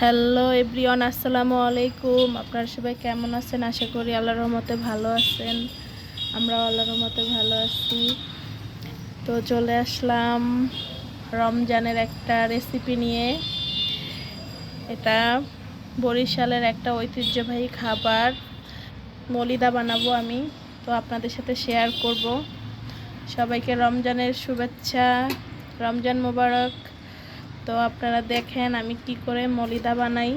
Hello everyone, আসসালামু আলাইকুম। আপনারা সবাই কেমন আছেন? আশা করি আল্লাহর রহমতে ভালো আছেন। আমরাও আল্লাহর রহমতে ভালো আছি। তো চলে আসলাম রমজানের একটা রেসিপি নিয়ে। এটা বরিশালের একটা ঐতিহ্যবাহী খাবার। মলিদা বানাবো আমি। তো আপনাদের সাথে শেয়ার করব। সবাইকে রমজানের শুভেচ্ছা, রমজান মোবারক। তো আপনারা দেখেন আমি কি করে মলিদা বানাই।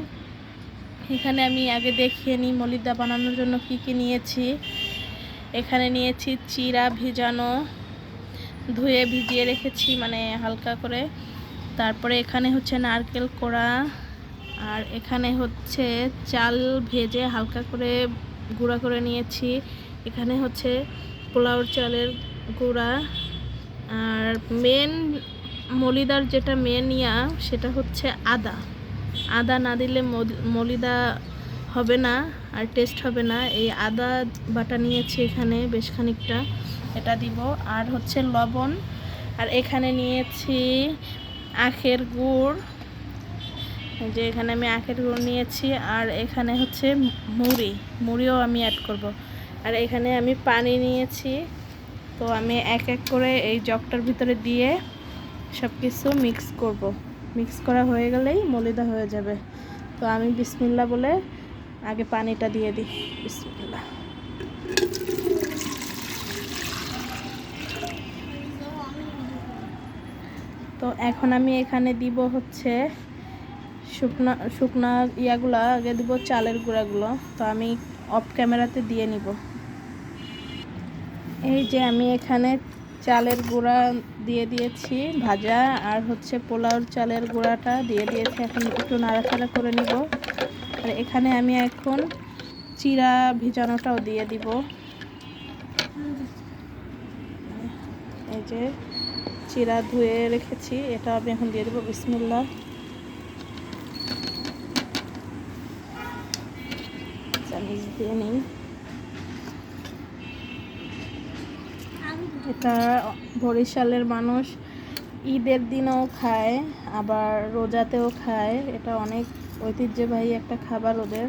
এখানে আমি আগে দেখিয়ে নিই মলিদা বানানোর জন্য কি কি নিয়েছি। এখানে নিয়েছি চিরা ভিজানো, ধুয়ে ভিজিয়ে রেখেছি মানে হালকা করে। তারপরে এখানে হচ্ছে নারকেল কোড়া আর এখানে হচ্ছে চাল ভেজে হালকা করে গুঁড়া করে নিয়েছি। এখানে হচ্ছে পোলাওর চালের গুঁড়া। আর মেন মলিদার যেটা মেন ইয়া, সেটা হচ্ছে আদা। আদা না দিলে মলিদা হবে না আর টেস্ট হবে না। এই আদা বাটা নিয়েছি এখানে বেশ খানিকটা, এটা দিব। আর হচ্ছে লবণ। আর এখানে নিয়েছি আখের গুড়। যে এখানে আমি আখের গুড় নিয়েছি। আর এখানে হচ্ছে মুড়ি। মুড়িও আমি অ্যাড করব। আর এখানে আমি পানি নিয়েছি। তো আমি এক এক করে এই জগটার ভিতরে দিয়ে সব কিছু মিক্স করব। মিক্স করা হয়ে গেলেই মলিদা হয়ে যাবে। তো আমি বিসমিল্লা বলে আগে পানিটা দিয়ে দিই। বিসমিল্লা। তো এখন আমি এখানে দিব হচ্ছে শুকনা শুকনা ইয়াগুলো, আগে দিব চালের গুঁড়াগুলো। তো আমি অফ ক্যামেরাতে দিয়ে নিব। এই যে আমি এখানে চালের গুঁড়া দিয়ে দিয়েছি ভাজা আর হচ্ছে পোলাওর চালের গুঁড়াটা দিয়ে দিয়েছি। এখন একটু নাড়াচাড়া করে নিব। আর এখানে আমি এখন চিরা ভিজানোটাও দিয়ে দিব। এই যে চিরা ধুয়ে রেখেছি এটা আমি এখন দিয়ে দেবো বিসমুল্লা চামিচ দিয়ে নিই। এটা বরিশালের মানুষ। ঈদের দিনেও খায়, আবার রোজাতেও খায়। এটা অনেক ঐতিহ্যবাহী একটা খাবার ওদের।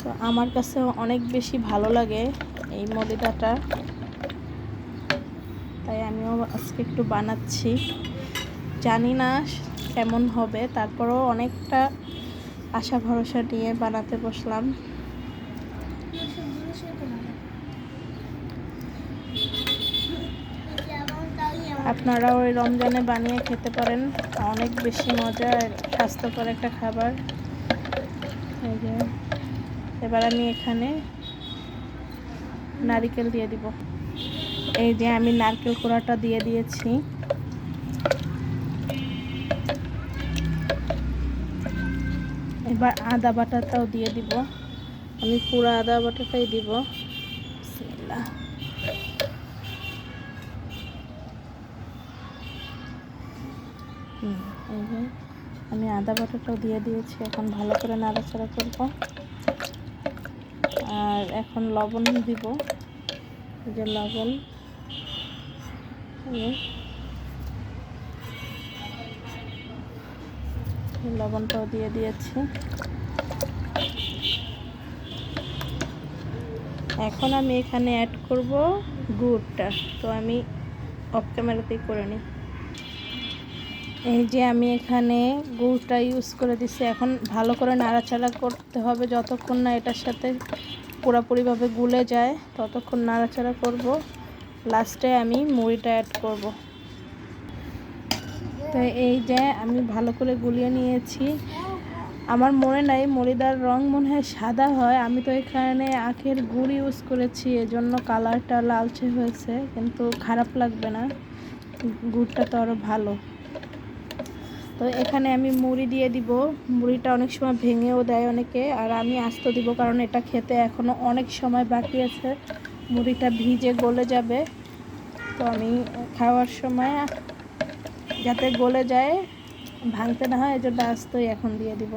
তো আমার কাছে অনেক বেশি ভালো লাগে এই মলিদাটা তাই আমিও আজকে একটু বানাচ্ছি। জানি না কেমন হবে, তারপরেও অনেকটা আশা ভরসা নিয়ে বানাতে বসলাম। আপনারা ওই রমজানে বানিয়ে খেতে পারেন। অনেক বেশি মজা স্বাস্থ্যকর একটা খাবার। এই যে, এবার আমি এখানে নারিকেল দিয়ে দিব। এই যে, আমি নারকেল কোড়াটা দিয়ে দিয়েছি। এবার আদা বাটাটাও দিয়ে দিব। আমি পুরো আদা বাটাটাই দিব। আমি আদা বাটাটাও দিয়ে দিয়েছি, এখন ভালো করে নাড়াচাড়া করব। আর এখন লবণ দিব যে লবণ। লবণটাও দিয়ে দিয়েছি। এখন আমি এখানে অ্যাড করব গুড়টা। তো আমি অফ ক্যামেরাতেই করে নিই। এই যে আমি এখানে গুড়টা ইউজ করে দিচ্ছি এখন ভালো করে নাড়াচাড়া করতে হবে যতক্ষণ না এটার সাথে পুরোপুরিভাবে গুলে যায়, ততক্ষণ নাড়াচাড়া করব। লাস্টে আমি মুড়িটা অ্যাড করব। তো এই যে আমি ভালো করে গুলিয়ে নিয়েছি। আমার মনে নাই মরিদার রং মনে হয় সাদা হয়। আমি তো এখানে আখের গুড় ইউজ করেছি, এজন্য কালারটা লালচে হয়েছে, কিন্তু খারাপ লাগবে না। গুড়টা তো আরও ভালো। তো এখানে আমি মুড়ি দিয়ে দিব। মুড়িটা অনেক সময় ভেঙেও দেয় অনেকে। আর আমি আস্ত দিব কারণ এটা খেতে এখনও অনেক সময় বাকি আছে। মুড়িটা ভিজে গলে যাবে। তো আমি খাওয়ার সময় যাতে গলে যায়, ভাঙতে না হয়, এজন্য আস্তই এখন দিয়ে দিব।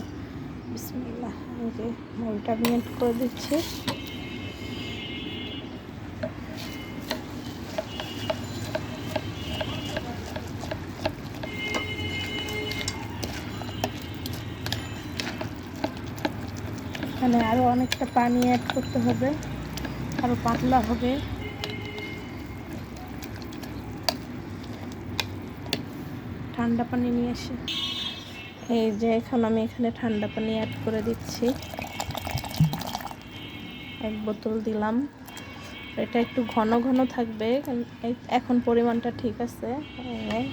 বিসমিল্লাহ। মুড়িটা আমি করে দিচ্ছি। এখানে আরও অনেকটা পানি অ্যাড করতে হবে আরও পাতলা হবে। ঠান্ডা পানি নিয়ে এসে। এই যে, এখন আমি এখানে ঠান্ডা পানি অ্যাড করে দিচ্ছি। এক বোতল দিলাম। এটা একটু ঘন ঘন থাকবে, এখন পরিমাণটা ঠিক আছে এই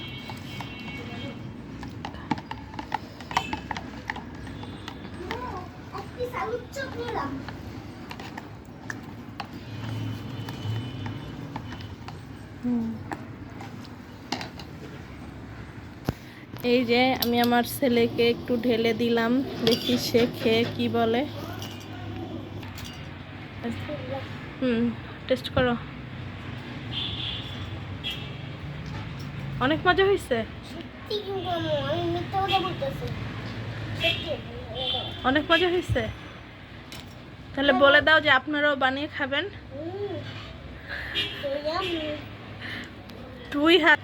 একটি সালুট চোখ নিলাম হুম। এই যে আমি আমার ছেলেকে একটু ঢেলে দিলাম দেখি সে খেয়ে কি বলে। হুম টেস্ট করো। অনেক মজা হয়েছে অনেক মজা হয়েছে তাহলে বলে দাও যে আপনারাও বানিয়ে খাবেন. দুই হাত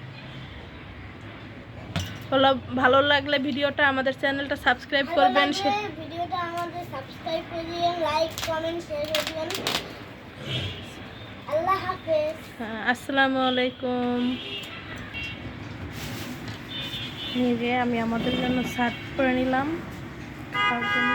হলো ভালো লাগলে ভিডিওটা আমাদের চ্যানেলটা সাবস্ক্রাইব করবেন ভিডিওটা আমাদের সাবস্ক্রাইব করে দিবেন লাইক কমেন্ট শেয়ার করে দিবেন। আল্লাহ হাফেজ। হ্যাঁ, আসসালামু আলাইকুম। যে আমি আমাদের জন্য শার্ট পরে নিলাম। তার জন্য